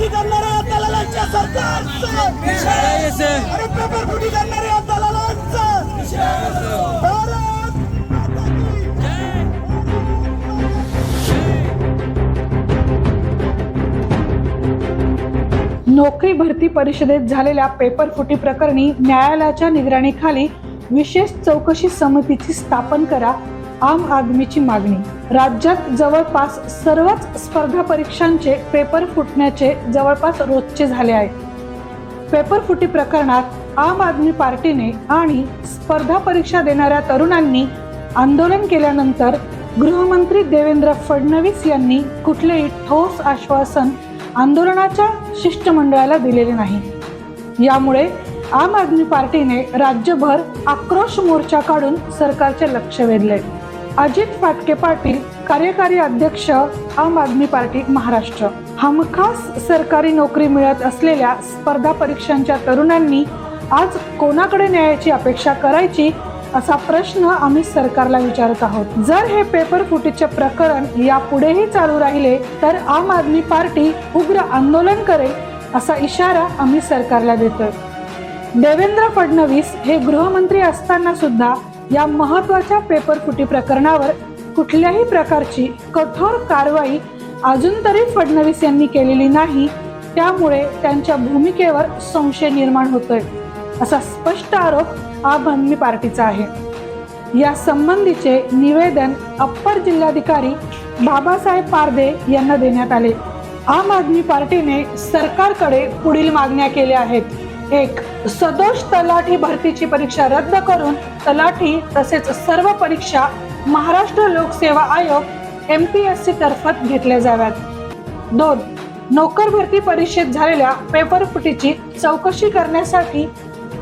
फुटी करणाऱ्या दलालांच्या सरकारचं अरे पेपर फुटी करणाऱ्या दलालांचं! नोकरी भरती परिषदेत झालेल्या पेपर फुटी प्रकरणी न्यायालयाच्या निगराणीखाली विशेष चौकशी समितीची स्थापन करा आम आदमीची मागणी. राज्यात जवळपास सर्वच स्पर्धा परीक्षांचे पेपर फुटण्याचे जवळपास रोजचे झाले आहे पेपर फुटी प्रकरणात आम आदमी पार्टीने आणि स्पर्धा परीक्षा देणाऱ्या तरुणांनी आंदोलन केल्यानंतर गृहमंत्री देवेंद्र फडणवीस यांनी कुठलेही ठोस आश्वासन आंदोलनाच्या शिष्टमंडळाला दिलेले नाही. यामुळे आम आदमी पार्टीने राज्यभर आक्रोश मोर्चा काढून सरकारचे लक्ष वेधले. अजित फाटके पाटील कार्यकारी अध्यक्ष आम आदमी पार्टी महाराष्ट्र. हमखास सरकारी नोकरी मिळत असलेल्या स्पर्धा परीक्षांच्या तरुणांनी आज कोणाकडे न्यायाची अपेक्षा करायची असा प्रश्न आम्ही सरकारला विचारत आहोत. जर हे पेपर फुटीचे प्रकरण यापुढेही चालू राहिले तर आम आदमी पार्टी उग्र आंदोलन करेल असा इशारा आम्ही सरकारला देतोय. देवेंद्र फडणवीस हे गृहमंत्री असताना सुद्धा या महत्त्वाच्या पेपरफुटी प्रकरणावर कुठल्याही प्रकारची कठोर कारवाई अजून तरी फडणवीस यांनी केलेली नाही त्यामुळे त्यांच्या भूमिकेवर संशय निर्माण होतोय असा स्पष्ट आरोप आम आदमी पार्टीचा आहे. या संबंधीचे निवेदन अप्पर जिल्हाधिकारी बाबासाहेब पारदे यांना देण्यात आले. आम आदमी पार्टीने सरकारकडे पुढील मागण्या केल्या आहेत. एक सदोष तलाठी भरतीची परीक्षा रद्द करून तलाठी तसेच सर्व परीक्षा महाराष्ट्र लोकसेवा आयोग एम पी एस सी तर्फत घेतल्या जाव्यात. दोन नोकर भरती परीक्षेत झालेल्या पेपर फुटीची चौकशी करण्यासाठी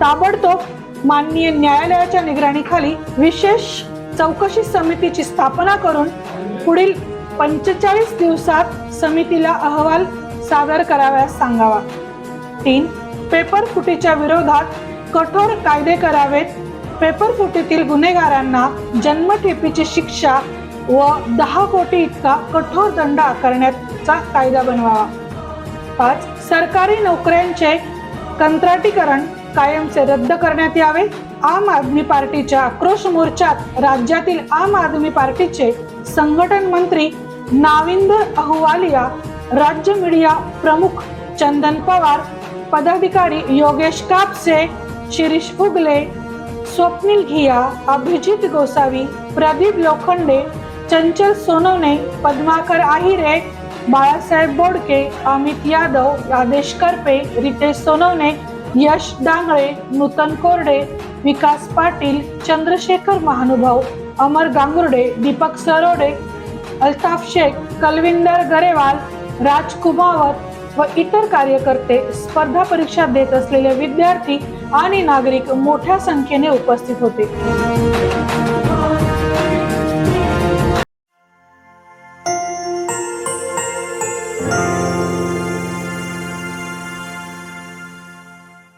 ताबडतोब माननीय न्यायालयाच्या निगराणीखाली विशेष चौकशी समितीची स्थापना करून पुढील पंचेचाळीस दिवसात समितीला अहवाल सादर कराव्यास सांगावा. तीन पेपर फुटीच्या विरोधात कठोर कायदे करावेत. पेपर फुटीतील गुन्हेगारांना जन्मठेपीची शिक्षा व दहा कोटी इतका कठोर दंड आकारण्याचा कायदा बनवावा. पाच सरकारी नोकऱ्यांचे कंत्राटीकरण कायमचे रद्द करण्यात यावे. आम आदमी पार्टीच्या आक्रोश मोर्चात राज्यातील आम आदमी पार्टीचे संघटन मंत्री नाविंद अहवालिया राज्य मीडिया प्रमुख चंदन पवार पदाधिकारी योगेश कापसे शिरीष फुगले स्वप्नील घिया अभिजित गोसावी प्रदीप लोखंडे चंचल सोनवणे पद्माकर आहिरे बाळासाहेब बोडके अमित यादव आदेश करपे रितेश सोनवणे यश डांगळे नूतन कोरडे विकास पाटील चंद्रशेखर महानुभाव अमर गांगुर्डे दीपक सरोडे अल्ताफ शेख कलविंदर गरेवाल राज कुमावत व इतर कार्यकर्ते स्पर्धा परीक्षा देत असलेले विद्यार्थी आणि नागरिक मोठ्या संख्येने उपस्थित होते.